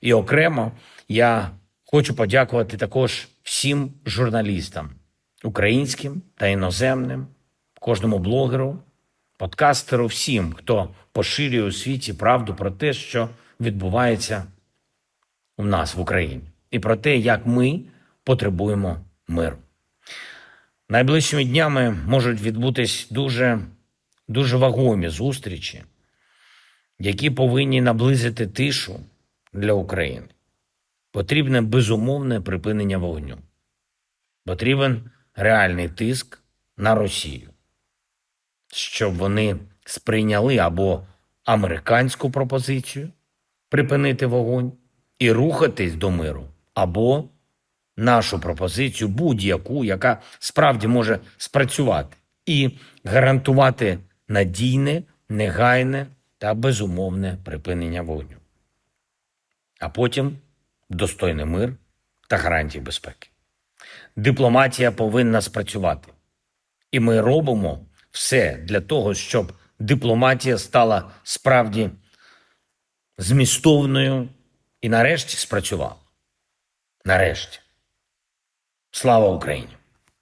І окремо я хочу подякувати також всім журналістам, українським та іноземним, кожному блогеру, подкастеру, всім, хто поширює у світі правду про те, що відбувається у нас в Україні, і про те, як ми потребуємо миру. Найближчими днями можуть відбутись дуже, дуже вагомі зустрічі, які повинні наблизити тишу для України. Потрібне безумовне припинення вогню. Потрібен реальний тиск на Росію, щоб вони сприйняли або американську пропозицію припинити вогонь і рухатись до миру, або нашу пропозицію, будь-яку, яка справді може спрацювати і гарантувати надійне, негайне та безумовне припинення вогню. А потім достойний мир та гарантії безпеки. Дипломатія повинна спрацювати. І ми робимо все для того, щоб дипломатія стала справді змістовною і нарешті спрацювала. Нарешті. Слава Україні!